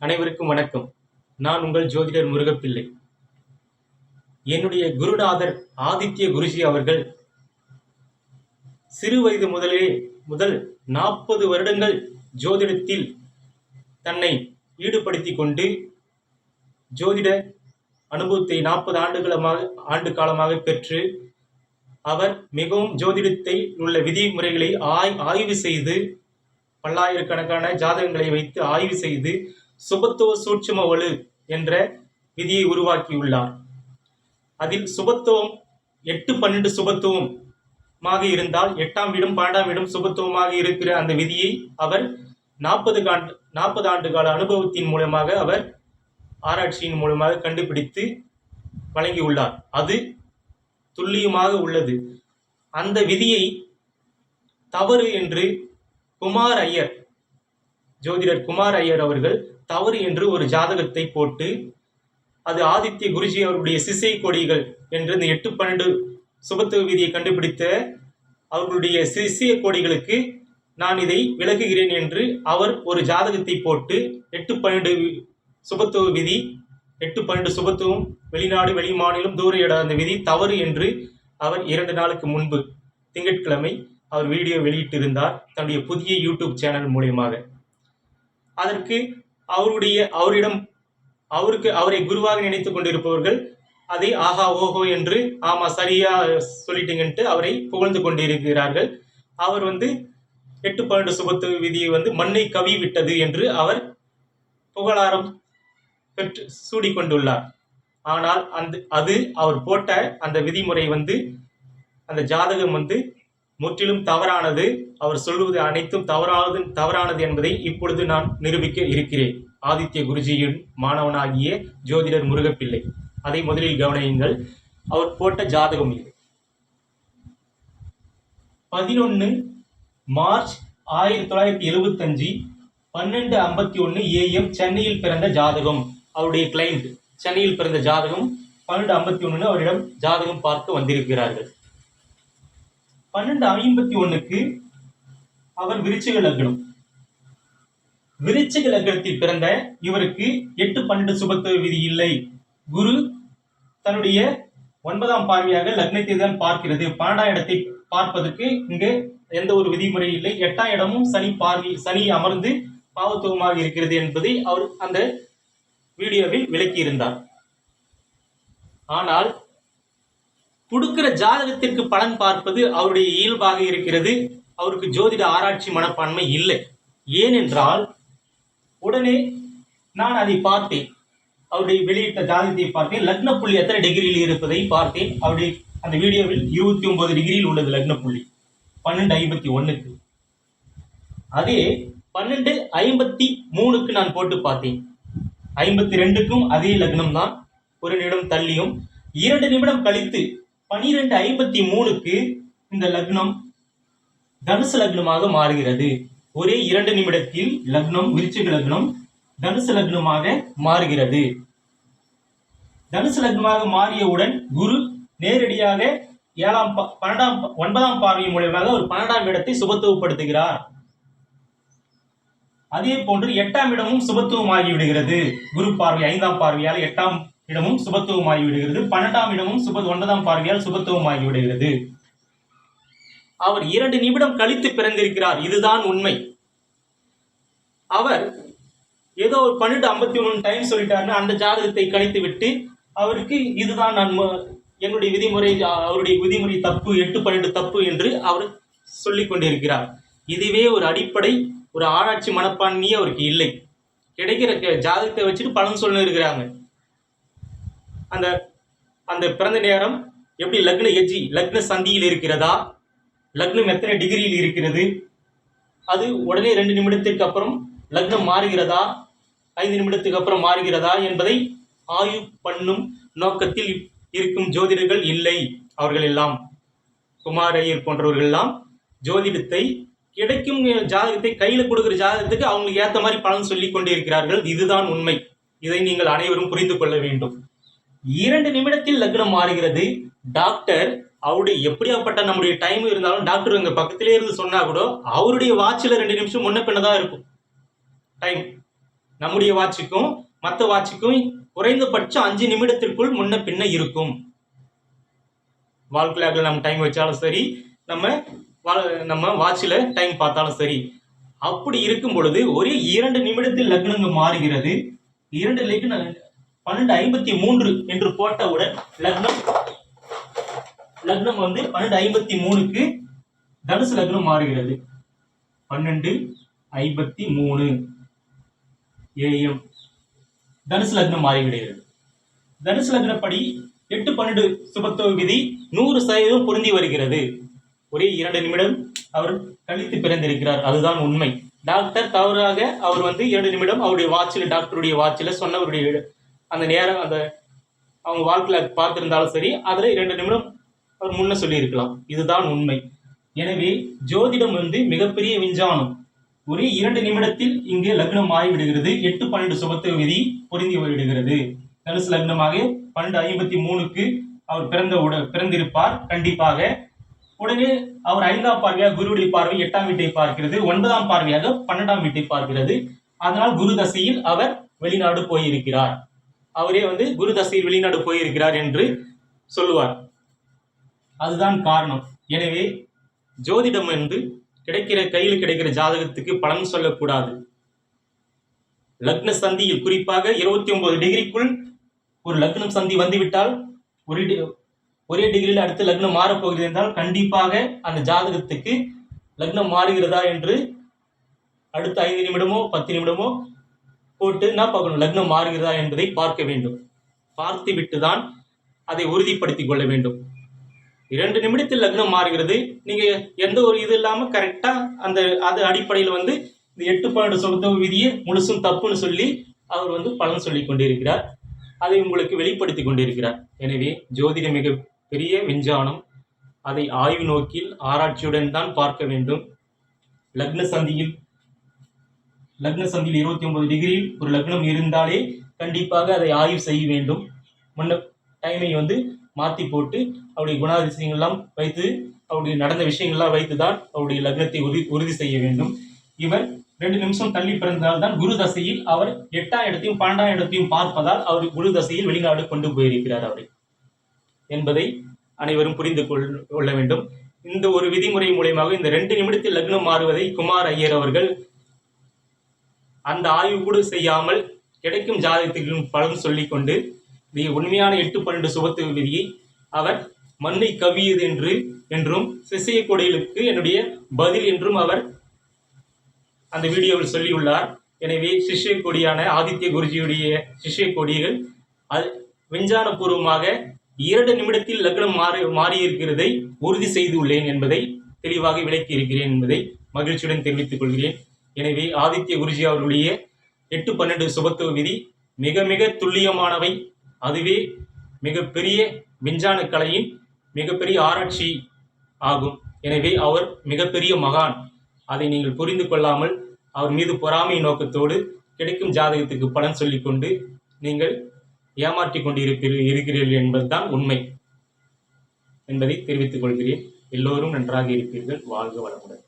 அனைவருக்கும் வணக்கம். நான் உங்கள் ஜோதிடர் முருகப்பிள்ளை. என்னுடைய குருநாதர் ஆதித்ய குருஜி அவர்கள் சிறு வயது முதலே முதல் நாற்பது வருடங்கள் ஜோதிடத்தில் தன்னை ஈடுபடுத்தி கொண்டு ஜோதிட அனுபவத்தை நாற்பது ஆண்டுகளமாக ஆண்டு காலமாக பெற்று அவர் மிகவும் ஜோதிடத்தை உள்ள விதிமுறைகளை ஆய் ஆய்வு செய்து பல்லாயிரக்கணக்கான ஜாதகங்களை வைத்து ஆய்வு செய்து சுபத்துவ சூட்சும வலு என்ற விதியை உருவாக்கியுள்ளார். அதில் சுபத்துவம் எட்டு பன்னெண்டு சுபத்துவமாக இருந்தால் எட்டாம் வீடும் பன்னெண்டாம் வீடும் சுபத்துவமாக இருக்கிற அந்த விதியை அவர் நாற்பது ஆண்டு நாற்பது ஆண்டு கால அனுபவத்தின் மூலமாக அவர் ஆராய்ச்சியின் மூலமாக கண்டுபிடித்து வழங்கியுள்ளார். அது துல்லியமாக உள்ளது. அந்த விதியை தவறு என்று குமார் ஐயர் ஜோதிடர் குமார் ஐயர் அவர்கள் தவறு என்று ஒரு ஜாதகத்தை போட்டு அது ஆதித்ய குருஜி அவருடைய சிசை கொடிகள் என்று இந்த எட்டு பன்னெண்டு சுபத்துவ விதியை கண்டுபிடித்த அவர்களுடைய சிசிய கொடிகளுக்கு நான் இதை விளக்குகிறேன் என்று அவர் ஒரு ஜாதகத்தை போட்டு எட்டு பன்னெண்டு சுபத்துவ விதி எட்டு பன்னெண்டு சுபத்துவம் வெளிநாடு வெளி மாநிலம் தூர இட அந்த விதி தவறு என்று அவர் இரண்டு நாளுக்கு முன்பு திங்கட்கிழமை அவர் வீடியோ வெளியிட்டிருந்தார் தன்னுடைய புதிய யூடியூப் சேனல் மூலியமாக. அதற்கு அவருடைய அவரிடம் அவருக்கு அவரை குருவாக நினைத்து கொண்டிருப்பவர்கள் அதை ஆஹா ஓஹோ என்று ஆமா சரியா சொல்லிட்டீங்கன்ட்டு அவரை புகழ்ந்து கொண்டிருக்கிறார்கள். அவர் வந்து எட்டு பன்னெண்டு சுபத்து விதியை வந்து மண்ணை கவி விட்டது என்று அவர் புகழாரம் பெற்று சூடிக்கொண்டுள்ளார் ஆனால் அந்த அது அவர் போட்ட அந்த விதிமுறை வந்து அந்த ஜாதகம் வந்து முற்றிலும் தவறானது. அவர் சொல்வது அனைத்தும் தவறானது தவறானது என்பதை இப்பொழுது நான் நிரூபிக்க இருக்கிறேன். ஆதித்ய குருஜியின் மாணவனாகிய ஜோதிடர் முருகப்பிள்ளை. அதை முதலில் கவனியுங்கள். அவர் போட்ட ஜாதகம் இது. பதினொன்று மார்ச் ஆயிரத்தி தொள்ளாயிரத்தி எழுபத்தஞ்சு பன்னெண்டு ஐம்பத்தி ஒன்று ஏஎம் சென்னையில் பிறந்த ஜாதகம். அவருடைய கிளைண்ட் சென்னையில் பிறந்த ஜாதகம் பன்னெண்டு ஐம்பத்தி ஒன்று அவரிடம் ஜாதகம் பார்க்க வந்திருக்கிறார்கள். பன்னெண்டு ஐம்பத்தி ஒண்ணுக்கு அவர் விருச்சிக லக்னம். விருச்சிக லக்னத்தில் பிறந்த இவருக்கு எட்டு பன்னெண்டு சுபத்துவ விதி இல்லை. குரு தன்னுடைய ஒன்பதாம் பார்வையாக லக்னத்தை தான் பார்க்கிறது. பன்னெண்டாம் இடத்தை பார்ப்பதற்கு இங்கு எந்த ஒரு விதிமுறை இல்லை. எட்டாம் இடமும் சனி பார்வை சனி அமர்ந்து பாவத்துவமாக இருக்கிறது என்பதை அவர் அந்த வீடியோவில் விளக்கியிருந்தார். ஆனால் கொடுக்கிற ஜாதகத்திற்கு பலன் பார்ப்பது அவருடைய இயல்பாக இருக்கிறது. அவருக்கு ஜோதிட ஆராய்ச்சி மனப்பான்மை இல்லை. ஏனென்றால் உடனே நான் அதை பார்த்தேன். அவருடைய வெளியிட்ட ஜாதகத்தை பார்த்தேன். லக்ன புள்ளி எத்தனை டிகிரியில் இருப்பதை பார்த்தேன். அவருடைய அந்த வீடியோவில் இருபத்தி ஒன்பது டிகிரியில் உள்ளது லக்ன புள்ளி. பன்னெண்டு ஐம்பத்தி ஒன்றுக்கு அதே பன்னெண்டு ஐம்பத்தி மூணுக்கு நான் போட்டு பார்த்தேன். ஐம்பத்தி ரெண்டுக்கும் அதே லக்னம் தான் ஒரு நிமிடம் தள்ளியும் இரண்டு நிமிடம் கழித்து பனிரெண்டு ஐம்பத்தி மூணுக்கு இந்த லக்னம் தனுசு லக்னமாக மாறுகிறது. ஒரே இரண்டு நிமிடத்தில் லக்னம் விருச்சிக லக்னம் தனுசு லக்னமாக மாறுகிறது. தனுசு லக்னமாக மாறியவுடன் குரு நேரடியாக ஏழாம் ப- பன்னெண்டாம் ஒன்பதாம் பார்வை மூலியமாக ஒரு பன்னெண்டாம் இடத்தை சுபத்துவப்படுத்துகிறார். அதே போன்று எட்டாம் இடமும் சுபத்துவமாகி விடுகிறது. குரு பார்வை ஐந்தாம் பார்வையால் எட்டாம் இடமும் சுபத்துவமாகி விடுகிறது பன்னெண்டாம் இடமும் சுப ஒன்பதாம் பார்வையால் சுபத்துவமாகி விடுகிறது அவர் இரண்டு நிமிடம் கழித்து பிறந்திருக்கிறார். இதுதான் உண்மை. அவர் ஏதோ ஒரு பன்னெண்டு ஐம்பத்தி ஒன்று டைம் சொல்லிட்டாருன்னு அந்த ஜாதகத்தை கழித்து விட்டு அவருக்கு இதுதான் நான் என்னுடைய விதிமுறை அவருடைய விதிமுறை தப்பு எட்டு பன்னெண்டு தப்பு என்று அவர் சொல்லி கொண்டிருக்கிறார் இதுவே ஒரு அடிப்படை ஒரு ஆராய்ச்சி மனப்பான்மையே அவருக்கு இல்லை. கிடைக்கிற க- ஜாதகத்தை வச்சுட்டு பலன் சொல்லி இருக்கிறாங்க. அந்த அந்த பிறந்த நேரம் எப்படி லக்ன எஜ்ஜி லக்ன சந்தியில் இருக்கிறதா? லக்னம் எத்தனை டிகிரியில் இருக்கிறது? அது உடனே ரெண்டு நிமிடத்திற்கு அப்புறம் லக்னம் மாறுகிறதா? ஐந்து நிமிடத்துக்கு அப்புறம் மாறுகிறதா என்பதை ஆய்வு பண்ணும் நோக்கத்தில் இருக்கும் ஜோதிடர்கள் இல்லை அவர்கள் எல்லாம். குமார் ஐயர் போன்றவர்கள் எல்லாம் ஜோதிடத்தை கிடைக்கும் ஜாதகத்தை கையில் கொடுக்கிற ஜாதகத்துக்கு அவங்களுக்கு ஏற்ற மாதிரி பலன் சொல்லிக் கொண்டிருக்கிறார்கள். இதுதான் உண்மை. இதை நீங்கள் அனைவரும் புரிந்து கொள்ள வேண்டும். இரண்டு நிமிடத்தில் லக்னம் மாறுகிறது. டாக்டர் அவருடைய எப்படியாப்பட்ட நம்முடைய டைம் இருந்தாலும் டாக்டர் எங்க பக்கத்திலே இருந்து சொன்னா கூட அவருடைய வாட்சில் ரெண்டு நிமிஷம் முன்ன பின்ன தான் இருக்கும். டைம் நம்முடைய வாட்சுக்கும் மற்ற வாட்சுக்கும் குறைந்தபட்சம் அஞ்சு நிமிடத்திற்குள் முன்ன பின்ன இருக்கும். வால் கிளாக்ல நம்ம டைம் வச்சாலும் சரி நம்ம வா- நம்ம வாட்சில் டைம் பார்த்தாலும் சரி அப்படி இருக்கும் பொழுது ஒரே இரண்டு நிமிடத்தில் லக்னங்கள் மாறுகிறது. இரண்டு லக்ன பன்னெண்டு ஐம்பத்தி மூன்று என்று போட்டவுடன் லக்னம் லக்னம் வந்து பன்னெண்டு ஐம்பத்தி மூணுக்கு தனுசு லக்னம் மாறுகிறது. பன்னெண்டு ஐம்பத்தி மூணு ஏஎம் தனுசு லக்னம் மாறிவிடுகிறது. தனுசு லக்னப்படி எட்டு பன்னெண்டு சுபத்துவ விதி நூறு சதவீதம் பொருந்தி வருகிறது. ஒரே இரண்டு நிமிடம் அவர் கழித்து பிறந்திருக்கிறார். அதுதான் உண்மை. டாக்டர் தவறாக அவர் வந்து இரண்டு நிமிடம் அவருடைய வாட்சில் டாக்டருடைய வாட்சில் சொன்னவருடைய அந்த நேரம் அந்த அவங்க வாழ்க்கையில் பார்த்துருந்தாலும் சரி அதில் இரண்டு நிமிடம் அவர் முன்ன சொல்லியிருக்கலாம். இதுதான் உண்மை. எனவே ஜோதிடம் வந்து மிகப்பெரிய விஞ்ஞானம். ஒரே இரண்டு நிமிடத்தில் இங்கு லக்னம் ஆகிவிடுகிறது. எட்டு பன்னெண்டு சுபத்துவ விதி பொருந்தி விடுகிறது தனுசு லக்னமாக பன்னெண்டு ஐம்பத்தி மூணுக்கு அவர் பிறந்த உட பிறந்திருப்பார். கண்டிப்பாக உடனே அவர் ஐந்தாம் பார்வையாக குருவுடைய பார்வை எட்டாம் வீட்டை பார்க்கிறது. ஒன்பதாம் பார்வையாக பன்னெண்டாம் வீட்டை பார்க்கிறது. அதனால் குரு தசையில் அவர் வெளிநாடு போயிருக்கிறார். அவரே வந்து குரு தசையில் வெளிநாடு போயிருக்கிறார் என்று சொல்லுவார். அதுதான் காரணம். எனவே ஜோதிடம் என்று கிடைக்கிற கையில் கிடைக்கிற ஜாதகத்துக்கு பலன் சொல்லக்கூடாது. லக்ன சந்தியில் குறிப்பாக இருபத்தி ஒன்பது டிகிரிக்குள் ஒரு லக்னம் சந்தி வந்துவிட்டால் ஒரு டி- ஒரே டிகிரியில் அடுத்து லக்னம் மாறப்போகிறது என்றால் கண்டிப்பாக அந்த ஜாதகத்துக்கு லக்னம் மாறுகிறதா என்று அடுத்த ஐந்து நிமிடமோ பத்து நிமிடமோ போட்டு என்ன பார்க்கணும்? லக்னம் மாறுகிறதா என்பதை பார்க்க வேண்டும். பார்த்து விட்டு தான் அதை உறுதிப்படுத்திக் கொள்ள வேண்டும். இரண்டு நிமிடத்தில் லக்னம் மாறுகிறது. நீங்க எந்த ஒரு இது இல்லாம கரெக்டா அந்த அது அடிப்படையில் வந்து இந்த எட்டு பன்னெண்டு சொந்த விதியை முழுசும் தப்புன்னு சொல்லி அவர் வந்து பலன் சொல்லி கொண்டிருக்கிறார். அதை உங்களுக்கு வெளிப்படுத்தி கொண்டிருக்கிறார். எனவே ஜோதிட மிக பெரிய விஞ்ஞானம் அதை ஆய்வு நோக்கில் ஆராய்ச்சியுடன் தான் பார்க்க வேண்டும். லக்ன சந்தியில் லக்ன சந்தியில் இருபத்தி ஒன்பது டிகிரியில் ஒரு லக்னம் இருந்தாலே கண்டிப்பாக அதை ஆய்வு செய்ய வேண்டும். முன்ன டைமை வந்து மாற்றி போட்டு அவருடைய குணாதிசயங்கள்லாம் வைத்து அவருடைய நடந்த விஷயங்கள்லாம் வைத்து தான் அவருடைய லக்னத்தை உறுதி உறுதி செய்ய வேண்டும். இவர் ரெண்டு நிமிஷம் தள்ளி பிறந்ததால் தான் குரு தசையில் அவர் எட்டாம் இடத்தையும் பன்னெண்டாம் இடத்தையும் பார்ப்பதால் அவர் குரு தசையில் வெளிநாடு கொண்டு போயிருக்கிறார் அவரை. என்பதை அனைவரும் புரிந்து கொள்- கொள்ள வேண்டும். இந்த ஒரு விதிமுறை மூலயமாக இந்த ரெண்டு நிமிடத்தில் லக்னம் மாறுவதை குமார் ஐயர் அவர்கள் அந்த ஆய்வு கூட செய்யாமல் கிடைக்கும் ஜாதகத்துக்கு பலன் சொல்லிக் கொண்டு உண்மையான எட்டு பன்னெண்டு சுபத்து விதியை அவர் மண்ணை கவியது என்று என்றும் சிசைய கொடைகளுக்கு என்னுடைய பதில் என்றும் அவர் அந்த வீடியோவில் சொல்லியுள்ளார். எனவே சிஷ்ய கொடியான ஆதித்ய குருஜியுடைய சிஷ்ய கொடிகள் அது விஞ்ஞானபூர்வமாக இரண்டு நிமிடத்தில் லக்னம் மாறி மாறியிருக்கிறதை உறுதி செய்துள்ளேன் என்பதை தெளிவாக விளக்கி இருக்கிறேன் என்பதை மகிழ்ச்சியுடன் தெரிவித்துக் கொள்கிறேன். எனவே ஆதித்ய குருஜி அவர்களுடைய எட்டு பன்னெண்டு சுபத்துவ விதி மிக மிக துல்லியமானவை. அதுவே மிகப்பெரிய விஞ்ஞான கலையின் மிகப்பெரிய ஆராய்ச்சி ஆகும். எனவே அவர் மிகப்பெரிய மகான். அதை நீங்கள் புரிந்து கொள்ளாமல் அவர் மீது பொறாமை நோக்கத்தோடு கிடைக்கும் ஜாதகத்துக்கு பலன் சொல்லிக்கொண்டு நீங்கள் ஏமாற்றி கொண்டு இருக்கிறீர்கள் என்பதுதான் உண்மை. என்பதை தெரிவித்துக் கொள்கிறேன். எல்லோரும் நன்றாக இருப்பீர்கள். வாழ்க வளமுடன்.